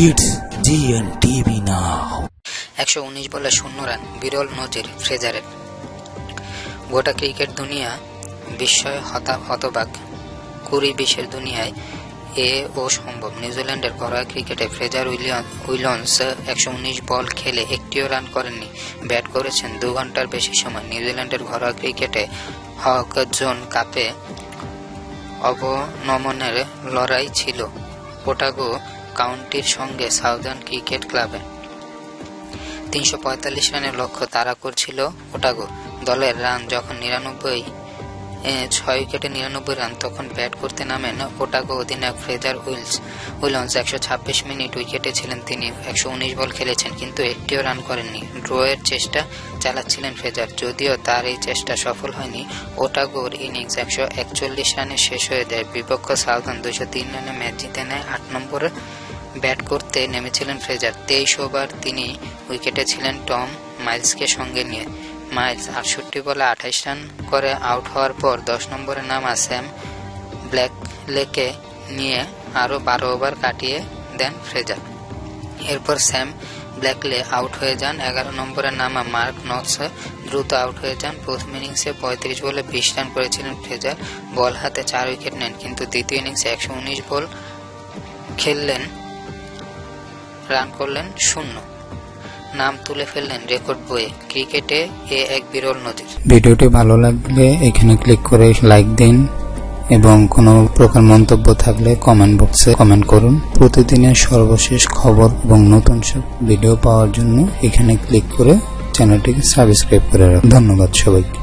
It's GN TV now. একশো উনিশ বলে শূন্য রান, বিরল নজির ফ্রেজারের। গোটা ক্রিকেট দুনিয়া বিস্ময়ে হতা হতবাক। কুড়ি বিশের দুনিয়ায় এ ও সম্ভব। নিউজিল্যান্ডের ঘরোয়া ক্রিকেটে ফ্রেজার উইলিয়াম উইলিয়মস একশো উনিশ বল খেলে একটিও রান করেননি। ব্যাট করেছেন দু ঘণ্টার বেশি সময়। নিউজিল্যান্ডের ঘরোয়া ক্রিকেটে হক জোন কাপে অবনমনের লড়াই ছিল। ওটাগো কাউন্টির সঙ্গে সাউদার্ন ক্রিকেট ক্লাবে। তিনশো পঁয়তাল্লিশ রানের লক্ষ্য তারা করছিল ওটাগো। দলের রান যখন নিরানব্বই ছয় উইকেটে নিরানব্বই রান, তখন ব্যাট করতে নামেন ওটাগো অধিনায়ক ফ্রেজার উইলস। উইলন্স একশো ছাব্বিশ মিনিট উইকেটে ছিলেন তিনি, একশো উনিশ বল খেলেছেন, কিন্তু একটিও রান করেননি। ড্রয়ের চেষ্টা চালাচ্ছিলেন ফ্রেজার, যদিও তার এই চেষ্টা সফল হয়নি। ওটাগোর ইনিংস একশো একচল্লিশ রানে শেষ হয়ে যায়। বিপক্ষ সাউদার্ন দুশো তিন রানে ম্যাচ জিতে নেয় আট নম্বরে। ব্যাট করতে নেমেছিলেন ফ্রেজার। তেইশ ওভার তিনি উইকেটে ছিলেন টম মাইলসকে সঙ্গে নিয়ে। মাইলস আটষট্টি বলে আঠাইশ রান করে আউট হওয়ার পর দশ নম্বরে নামা স্যাম ব্ল্যাক লেকে নিয়ে আরও বারো ওভার কাটিয়ে দেন ফ্রেজার। এরপর স্যাম ব্ল্যাকলে আউট হয়ে যান। এগারো নম্বরে নামা মার্ক নক্স দ্রুত আউট হয়ে যান। প্রথম ইনিংসে পঁয়ত্রিশ বলে বিশ রান করেছিলেন ফ্রেজার। বল হাতে চার উইকেট নেন, কিন্তু দ্বিতীয় ইনিংসে একশো উনিশ বল খেললেন রান করলেন শূন্য। নাম তুলে ফেললেন রেকর্ড বইয়ে। ক্রিকেটে এ এক বিরল নজির। ভিডিওটি ভালো লাগলে এখানে ক্লিক করে লাইক দিন এবং কোনো প্রকার মন্তব্য থাকলে কমেন্ট বক্সে কমেন্ট করুন। প্রতিদিনের সর্বশেষ খবর এবং নতুন সব ভিডিও পাওয়ার জন্য এখানে ক্লিক করে চ্যানেলটিকে সাবস্ক্রাইব করে রাখুন। ধন্যবাদ সবাইকে।